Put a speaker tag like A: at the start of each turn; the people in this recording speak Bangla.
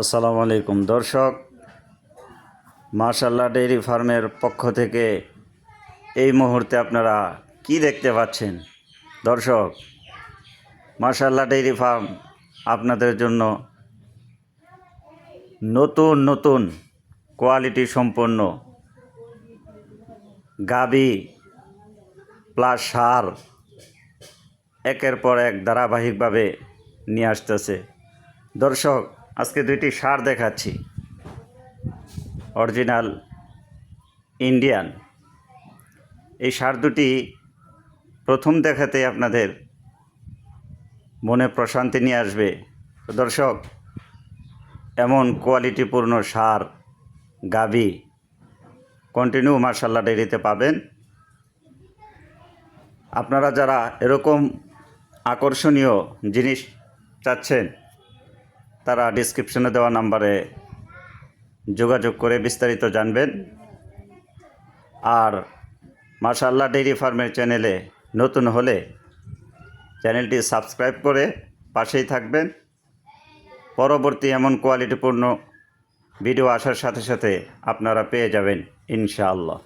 A: আসসালামু আলাইকুম। দর্শক মাশাল্লাহ ডেইরি ফার্মের পক্ষ থেকে এই মুহূর্তে আপনারা কি দেখতে পাচ্ছেন? দর্শক মাশাল্লাহ ডেইরি ফার্ম আপনাদের জন্য নতুন নতুন কোয়ালিটি সম্পন্ন গাবি প্লাস সার একের পর এক ধারাবাহিকভাবে নিয়ে আসতেছে। দর্শক আজকে দুইটি সার দেখাচ্ছি। Original Indian. এই সার দুটি প্রথম দেখাতে আপনাদের মনে প্রশান্তি নিয়ে আসবে। দর্শক, এমন কোয়ালিটিপূর্ণ সার গাবি কন্টিনিউ মার্শাল্লাহ ডেরিতে পাবেন। আপনারা যারা এরকম আকর্ষণীয় জিনিস চাচ্ছেন তারা ডিসক্রিপশনে দেওয়া নাম্বারে যোগাযোগ করে বিস্তারিত জানবেন। আর মাশাল্লাহ ডেইরি ফার্মের চ্যানেলে নতুন হলে চ্যানেলটি সাবস্ক্রাইব করে পাশেই থাকবেন। পরবর্তী এমন কোয়ালিটিপূর্ণ ভিডিও আসার সাথে সাথে আপনারা পেয়ে যাবেন, ইনশাআল্লাহ।